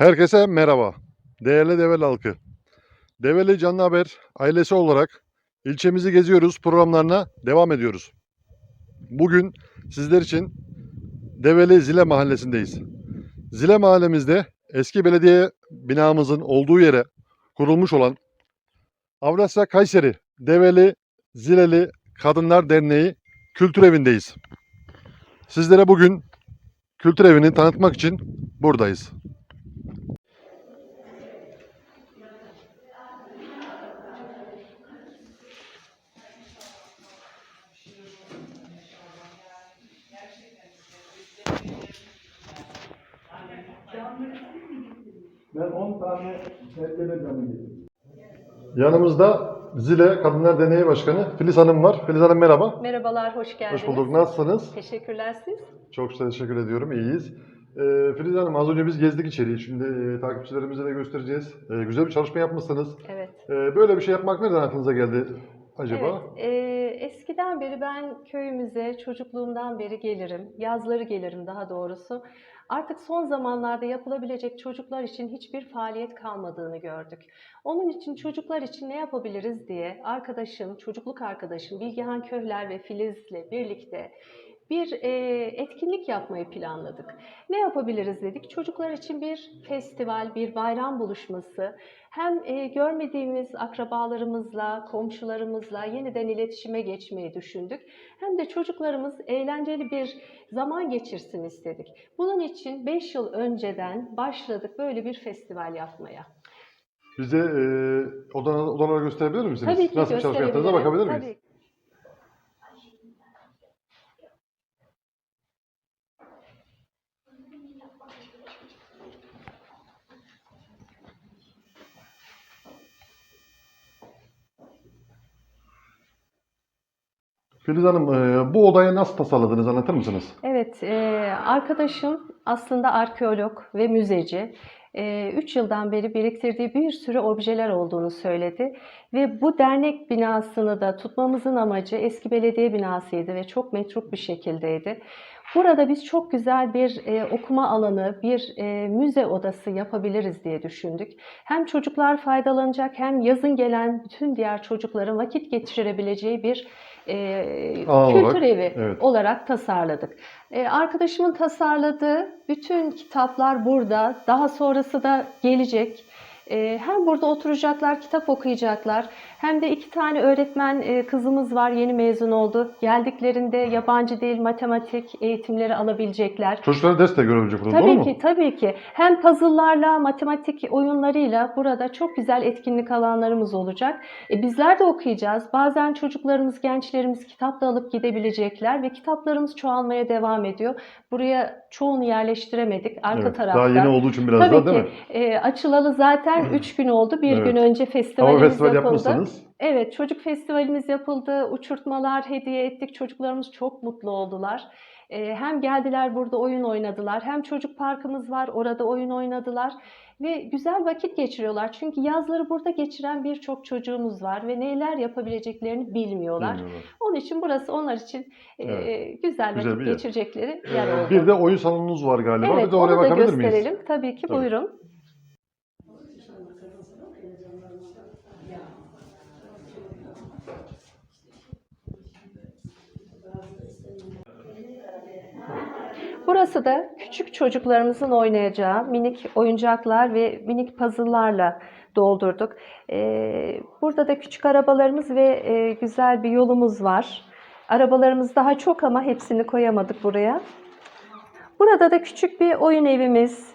Herkese merhaba. Değerli Develi halkı. Develi Canlı Haber ailesi olarak ilçemizi geziyoruz programlarına devam ediyoruz. Bugün sizler için Develi Zile Mahallesi'ndeyiz. Zile mahallemizde eski belediye binamızın olduğu yere kurulmuş olan Avrasya Kayseri Develi Zileli Kadınlar Derneği Kültür Evi'ndeyiz. Sizlere bugün Kültür Evi'ni tanıtmak için buradayız. Ben 10 tane sergele camı getirdim. Yanımızda Zile Kadınlar Derneği Başkanı Filiz Hanım var. Filiz Hanım merhaba. Merhabalar, hoş geldiniz. Hoş bulduk. Nasılsınız? Teşekkürler siz. Çok teşekkür ediyorum. İyiyiz. Ee, Filiz Hanım az önce biz gezdik içeriği. Şimdi e, takipçilerimize de göstereceğiz. E, güzel bir çalışma yapmışsınız. Evet. E, böyle bir şey yapmak nereden aklınıza geldi acaba? Evet, e, eskiden beri ben köyümüze çocukluğumdan beri gelirim. Yazları gelirim daha doğrusu. Artık son zamanlarda yapılabilecek çocuklar için hiçbir faaliyet kalmadığını gördük. Onun için çocuklar için ne yapabiliriz diye arkadaşım, çocukluk arkadaşım Bilgehan Köhler ve Filiz'le birlikte bir e, etkinlik yapmayı planladık. Ne yapabiliriz dedik? Çocuklar için bir festival, bir bayram buluşması, hem e, görmediğimiz akrabalarımızla, komşularımızla yeniden iletişime geçmeyi düşündük. Hem de çocuklarımız eğlenceli bir zaman geçirsin istedik. Bunun için 5 yıl önceden başladık böyle bir festival yapmaya. Bize e, odalar, odaları gösterebilir misiniz? Tabii ki Nasıl bir çalışma yaptığınıza bakabilir miyiz? Tabii. Filiz Hanım e, bu odayı nasıl tasarladınız anlatır mısınız? Evet, e, arkadaşım aslında arkeolog ve müzeci. 3 yıldan beri biriktirdiği bir sürü objeler olduğunu söyledi. Ve bu dernek binasını da tutmamızın amacı eski belediye binasıydı ve çok metruk bir şekildeydi. Burada biz çok güzel bir e, okuma alanı, bir e, müze odası yapabiliriz diye düşündük. Hem çocuklar faydalanacak hem yazın gelen bütün diğer çocukların vakit geçirebileceği bir e, kültür evi evet. olarak tasarladık. E, arkadaşımın tasarladığı bütün kitaplar burada. Daha sonrası da gelecek. E, hem burada oturacaklar, kitap okuyacaklar. Hem de iki tane öğretmen e, kızımız var, yeni mezun oldu. Geldiklerinde yabancı dil, matematik eğitimleri alabilecekler. Çocuklara ders de görebilecek burada doğru Tabii mu? ki, tabii ki. Hem puzzle'larla, matematik oyunlarıyla burada çok güzel etkinlik alanlarımız olacak. E, bizler de okuyacağız. Bazen çocuklarımız, gençlerimiz kitap da alıp gidebilecekler ve kitaplarımız çoğalmaya devam ediyor. Buraya çoğunu yerleştiremedik arka Evet, tarafta. Daha yeni olduğu için biraz Tabii daha ki. değil mi? E, açılalı zaten 3 gün oldu. Bir Evet. gün önce festivalimiz festival yapıldı. yapmışsınız. Evet, çocuk festivalimiz yapıldı. Uçurtmalar hediye ettik. Çocuklarımız çok mutlu oldular. Ee, Hem geldiler burada oyun oynadılar, hem çocuk parkımız var, orada oyun oynadılar ve güzel vakit geçiriyorlar. Çünkü yazları burada geçiren birçok çocuğumuz var ve neler yapabileceklerini bilmiyorlar. Bilmiyorlar. Onun için burası onlar için e, Evet. güzel Güzel vakit bir yer. geçirecekleri Ee, yer oldu. bir de oyun salonunuz var galiba. evet, bir de oraya onu da bakabilir miyiz? gösterelim. Tabii ki, Tabii. buyurun. Burası da küçük çocuklarımızın oynayacağı minik oyuncaklar ve minik puzzle'larla doldurduk. Ee, Burada da küçük arabalarımız ve e, güzel bir yolumuz var. Arabalarımız daha çok ama hepsini koyamadık buraya. Burada da küçük bir oyun evimiz,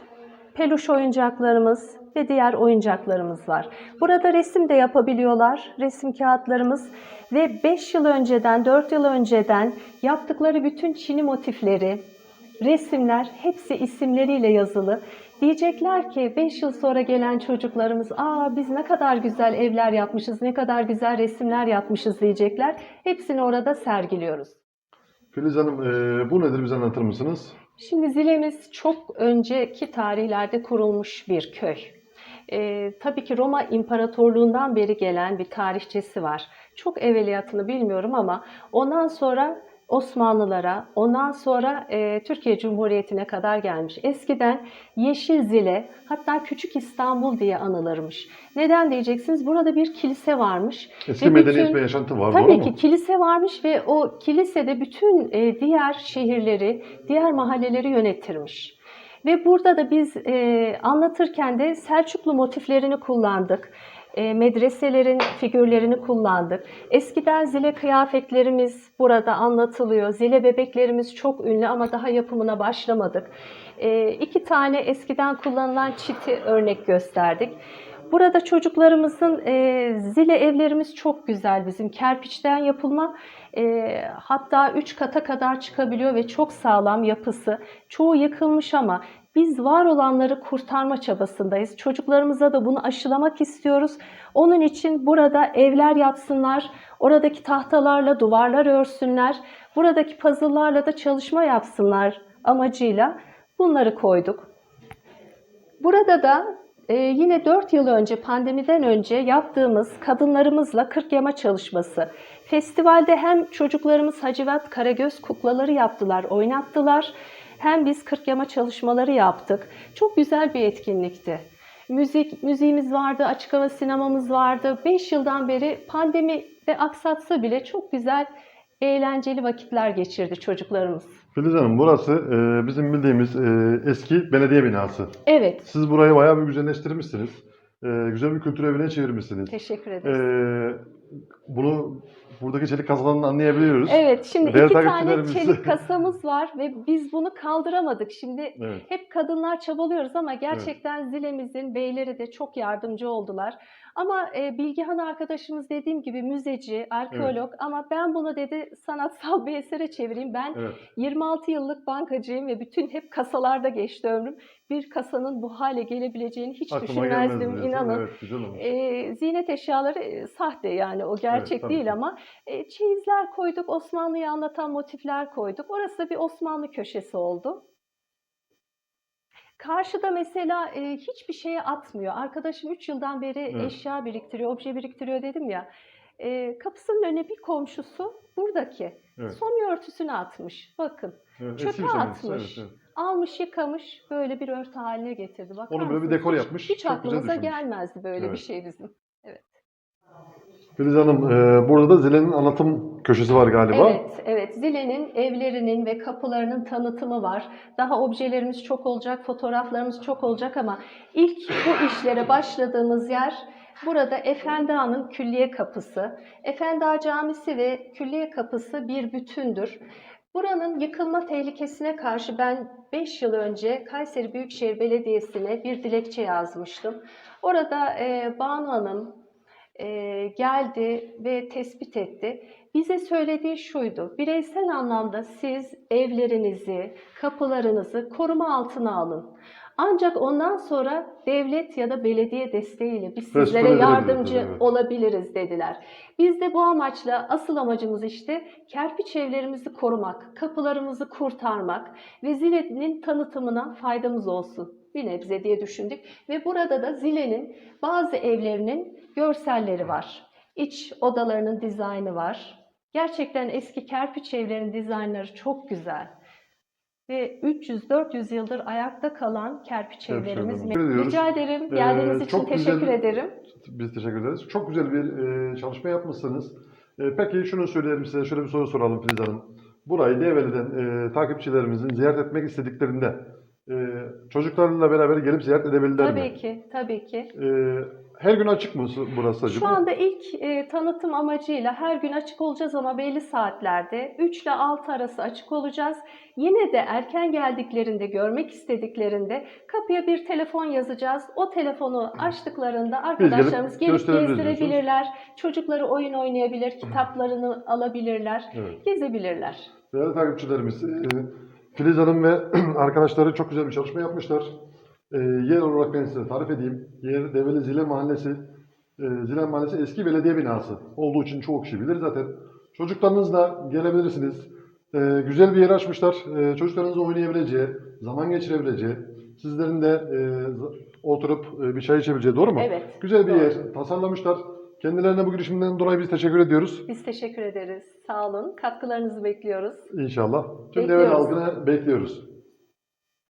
peluş oyuncaklarımız ve diğer oyuncaklarımız var. Burada resim de yapabiliyorlar. Resim kağıtlarımız ve 5 yıl önceden, 4 yıl önceden yaptıkları bütün çini motifleri, resimler hepsi isimleriyle yazılı. Diyecekler ki 5 yıl sonra gelen çocuklarımız, aa biz ne kadar güzel evler yapmışız, ne kadar güzel resimler yapmışız diyecekler. Hepsini orada sergiliyoruz. Filiz Hanım e, bu nedir bize anlatır mısınız? Şimdi Zilemiz çok önceki tarihlerde kurulmuş bir köy. Ee, tabii ki Roma İmparatorluğundan beri gelen bir tarihçesi var. Çok evveliyatını bilmiyorum ama ondan sonra Osmanlılara, ondan sonra e, Türkiye Cumhuriyeti'ne kadar gelmiş. Eskiden Yeşil Zile, hatta Küçük İstanbul diye anılırmış. Neden diyeceksiniz? Burada bir kilise varmış. Eski Ve medeniyet bütün- ve yaşantı var Tabii ki mu? kilise varmış ve o kilisede bütün e, diğer şehirleri, diğer mahalleleri yönetirmiş. Ve burada da biz e, anlatırken de Selçuklu motiflerini kullandık. E, medreselerin figürlerini kullandık. Eskiden zile kıyafetlerimiz burada anlatılıyor. Zile bebeklerimiz çok ünlü ama daha yapımına başlamadık. E, iki tane eskiden kullanılan çiti örnek gösterdik. Burada çocuklarımızın e, zile evlerimiz çok güzel bizim. Kerpiçten yapılma e, hatta 3 kata kadar çıkabiliyor ve çok sağlam yapısı. Çoğu yıkılmış ama biz var olanları kurtarma çabasındayız. Çocuklarımıza da bunu aşılamak istiyoruz. Onun için burada evler yapsınlar, oradaki tahtalarla duvarlar örsünler, buradaki puzzle'larla da çalışma yapsınlar amacıyla bunları koyduk. Burada da e, yine 4 yıl önce pandemiden önce yaptığımız kadınlarımızla 40 yama çalışması. Festivalde hem çocuklarımız Hacivat Karagöz kuklaları yaptılar, oynattılar. Hem biz 40 yama çalışmaları yaptık. Çok güzel bir etkinlikti. Müzik, müziğimiz vardı, açık hava sinemamız vardı. 5 yıldan beri pandemi de aksatsa bile çok güzel, eğlenceli vakitler geçirdi çocuklarımız. Filiz Hanım burası e, bizim bildiğimiz e, eski belediye binası. Evet, Siz burayı bayağı bir güzelleştirmişsiniz. E, güzel bir kültür evine çevirmişsiniz. teşekkür E, ederiz. bunu buradaki çelik kasalarını anlayabiliyoruz. Evet, şimdi Değerli iki tane çelik kasamız var ve biz bunu kaldıramadık. Şimdi Evet. hep kadınlar çabalıyoruz ama gerçekten Zile'mizin beyleri de çok yardımcı oldular. Ama e, Bilgehan arkadaşımız dediğim gibi müzeci, arkeolog ama ben bunu dedi sanatsal bir esere çevireyim. Ben Evet. 26 yıllık bankacıyım ve bütün hep kasalarda geçti ömrüm. Bir kasanın bu hale gelebileceğini hiç Aklıma düşünmezdim inanın. Evet. E, ziynet eşyaları e, sahte yani o gerçek tabii değil ama e, çeyizler koyduk, Osmanlı'yı anlatan motifler koyduk. Orası da bir Osmanlı köşesi oldu. Karşıda mesela e, hiçbir şeye atmıyor. Arkadaşım 3 yıldan beri Evet. eşya biriktiriyor, obje biriktiriyor dedim ya. E, kapısının önüne bir komşusu buradaki Evet. somi örtüsünü atmış. Bakın Evet, çöpe bir atmış. Evet, evet. almış yıkamış böyle bir örtü haline getirdi. Bakar Onu böyle bir mısınız? dekor Hiç- yapmış, Hiç güzel aklımıza gelmezdi böyle bir Evet. şey bizim. Filiz Hanım e, burada da Zile'nin anlatım köşesi var galiba. Evet, evet. Zile'nin evlerinin ve kapılarının tanıtımı var. Daha objelerimiz çok olacak, fotoğraflarımız çok olacak ama ilk bu işlere başladığımız yer burada Efendi Ağa'nın külliye kapısı. Efendi Ağa Camisi ve külliye kapısı bir bütündür. Buranın yıkılma tehlikesine karşı ben 5 yıl önce Kayseri Büyükşehir Belediyesi'ne bir dilekçe yazmıştım. Orada e, Banu Hanım, e, geldi ve tespit etti. Bize söylediği şuydu. Bireysel anlamda siz evlerinizi, kapılarınızı koruma altına alın. Ancak ondan sonra devlet ya da belediye desteğiyle biz Restore sizlere yardımcı evet. olabiliriz dediler. Biz de bu amaçla asıl amacımız işte kerpiç evlerimizi korumak, kapılarımızı kurtarmak ve Zile'nin tanıtımına faydamız olsun bir nebze diye düşündük. Ve burada da Zile'nin bazı evlerinin görselleri var. İç odalarının dizaynı var. Gerçekten eski kerpiç evlerin dizaynları çok güzel. Ve 300-400 yıldır ayakta kalan kerpiç evlerimiz. Teşekkür. Rica ederim. Ee, Geldiğiniz için çok teşekkür güzel- ederim. Biz teşekkür ederiz. Çok güzel bir e, çalışma yapmışsınız. E, peki şunu söyleyelim size, şöyle bir soru soralım Filiz Hanım. Burayı Develi'den e, takipçilerimizin ziyaret etmek istediklerinde e, çocuklarıyla beraber gelip ziyaret edebilirler mi? Tabii ki, tabii ki. E, her gün açık mı burası acaba? Şu anda ilk e, tanıtım amacıyla her gün açık olacağız ama belli saatlerde 3 ile 6 arası açık olacağız. Yine de erken geldiklerinde, görmek istediklerinde kapıya bir telefon yazacağız. O telefonu açtıklarında arkadaşlarımız gelip gösterebiliriz gezdirebilirler. Çocukları oyun oynayabilir, kitaplarını alabilirler, Evet. gezebilirler. Değerli takipçilerimiz, e, Filiz Hanım ve arkadaşları çok güzel bir çalışma yapmışlar. E, yer olarak ben size tarif edeyim. Yer Develi Zile Mahallesi. E, Zile Mahallesi eski belediye binası olduğu için çoğu kişi bilir zaten. Çocuklarınızla gelebilirsiniz. E, güzel bir yer açmışlar. E, çocuklarınızla oynayabileceği, zaman geçirebileceği, sizlerin de e, oturup e, bir çay içebileceği, doğru mu? Evet. Güzel bir doğru. yer tasarlamışlar. Kendilerine bu girişiminden dolayı biz teşekkür ediyoruz. Biz teşekkür ederiz. Sağ olun. Katkılarınızı bekliyoruz. İnşallah. Tüm. Develi halkını bekliyoruz.